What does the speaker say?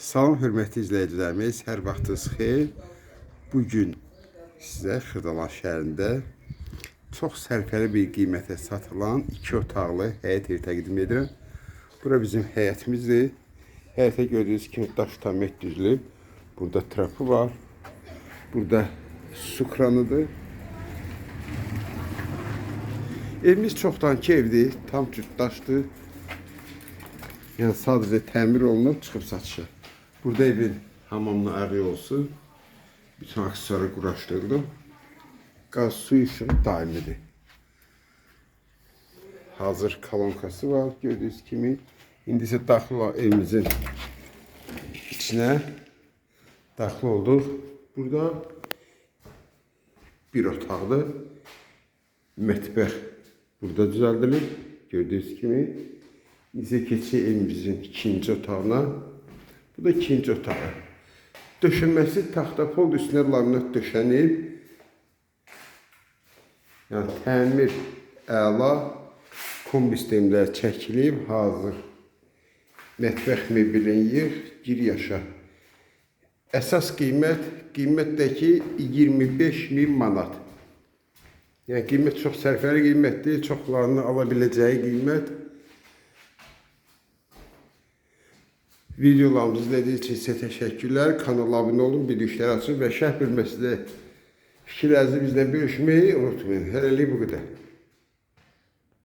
Salam hörmətli izləyicilərimiz, hər vaxtınız xeyir. Bu gün sizə Xırdalan şəhərində çox sərfəli bir qiymətə satılan iki otaqlı həyət evi təqdim edirəm. Bura bizim həyətimizdir. Həyətə gördüyünüz kimi daş tamet düzülüb. Burada trapı var. Burada su kranıdır. Evimiz çoxdankı evdir. Tam cütdaşdır. Yəni sadəcə təmir olunub çıxıb satışa. Burada evin hamamla ayrı olsun. Bütün aksesuarı quraşdırdım. Qaz, su işığı daimidir. Hazır kalonkası var gördüyünüz kimi. İndi isə daxil evimizin içinə daxil olduq. Burada bir otaqdır. Mətbəx burada düzəldilib. Gördüyünüz kimi. İzə keçək evimizin ikinci otağına. Bu da ikinci otağı. Döşənməsi taxta pol üstünə laminat döşənib. Yəni təmir əla kombi sistemlər çəkilib, hazır. Mətbəx mebelin yığ, gir yaşa. Əsas qiymət qiymətdəki 25 min manat. Yəni qiymət çox sərfəli qiymətdir, çoxlarının ala biləcəyi qiymət. Videolarımızı izlədiyiniz üçün sizə təşəkkürlər. Kanala abunə olun, bildirişləri açın və şərh bölməsində fikirlərinizi bizlə bölüşməyi unutmayın. Hələlik bu qədər.